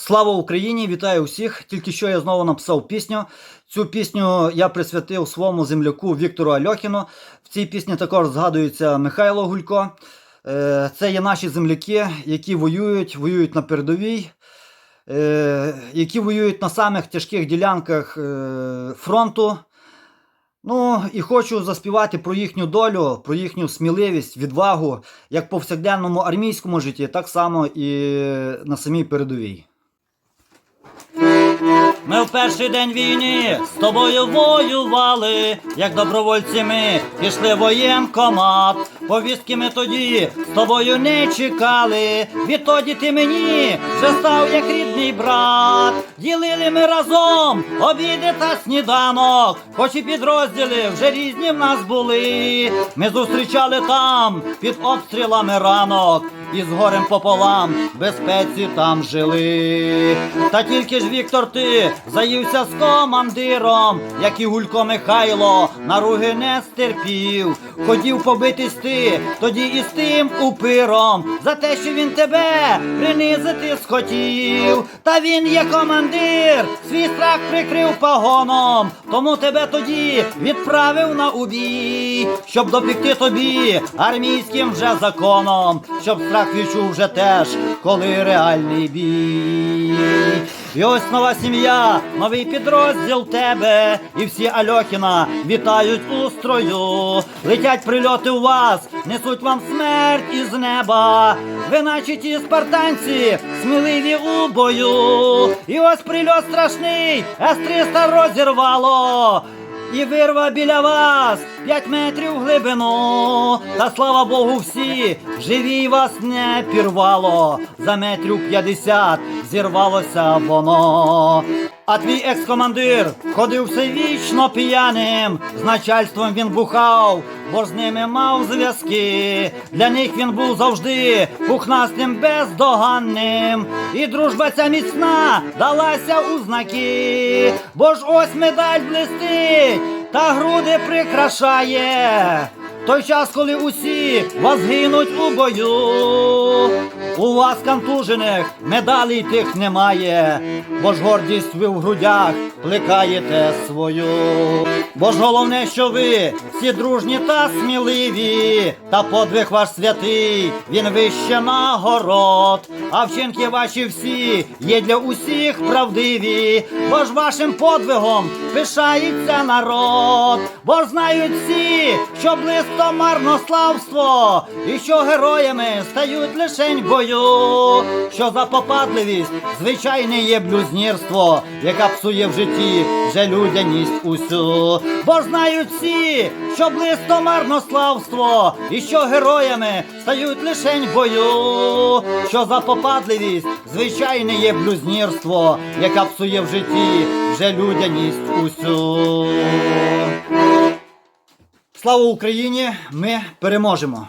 Слава Україні! Вітаю усіх! Тільки що я знову написав пісню. Цю пісню я присвятив своєму земляку Віктору Альохіну. В цій пісні також згадується Михайло Гулько. Е, Це є наші земляки, які воюють, воюють на передовій, е, які воюють на самих тяжких ділянках е, фронту. Ну і хочу заспівати про їхню долю, про їхню сміливість, відвагу, як в повсякденному армійському житті, так само і на самій передовій. Ми в перший день війни з тобою воювали, як добровольці ми пішли воєнкомат. Повістки ми тоді з тобою не чекали. Відтоді ти мені вже став як рідний брат. Ділили ми разом обіди та сніданок, хоч і підрозділи вже різні в нас були. Ми зустрічали там під обстрілами ранок. І з горем пополам безпеці там жили. Та тільки ж Віктор, ти заївся з командиром, як і Гулько Михайло, наруги не стерпів. Хотів побитись ти тоді і з тим упиром, за те, що він тебе принизити схотів. Та він є командир, свій страх прикрив погоном, тому тебе тоді відправив на убій, щоб допікти тобі армійським вже законом, щоб страх відчув вже теж, коли реальний бій. І ось нова сім'я, новий підрозділ тебе, і всі Альохіна вітають у строю. Летять прильоти у вас, несуть вам смерть із неба. Ви наче ті спартанці, сміливі у бою. І ось прильот страшний, С-300 розірвало. І вирва біля вас п'ять метрів глибину. Та слава Богу, всі живі вас не пірвало. За метрів п'ятдесят зірвалося воно. А твій екс-командир ходив все вічно п'яним. З начальством він бухав, бо з ними мав зв'язки. Для них він був завжди пухнастим бездоганним. І дружба ця міцна далася у знаки. Бо ж ось медаль блистить та груди прикрашає. Той час, коли усі вас гинуть у бою, у вас контужених медалей тих немає, бо ж гордість ви в грудях плекаєте свою. Бо ж головне, що ви всі дружні та сміливі, та подвиг ваш святий, він вище нагород, а вчинки ваші всі є для усіх правдиві, бо ж вашим подвигом пишається народ, бо ж знають всі, що близько марнославство, і що героями стають лишень в бою, що за попадливість звичайне є блюзнірство, яка псує в житті вже людяність усю. Бо знають всі, що близько марнославство, і що героями стають лишень в бою, що за попадливість звичайне є блюзнірство, яка псує в житті вже людяність усю. Слава Україні! Ми переможемо!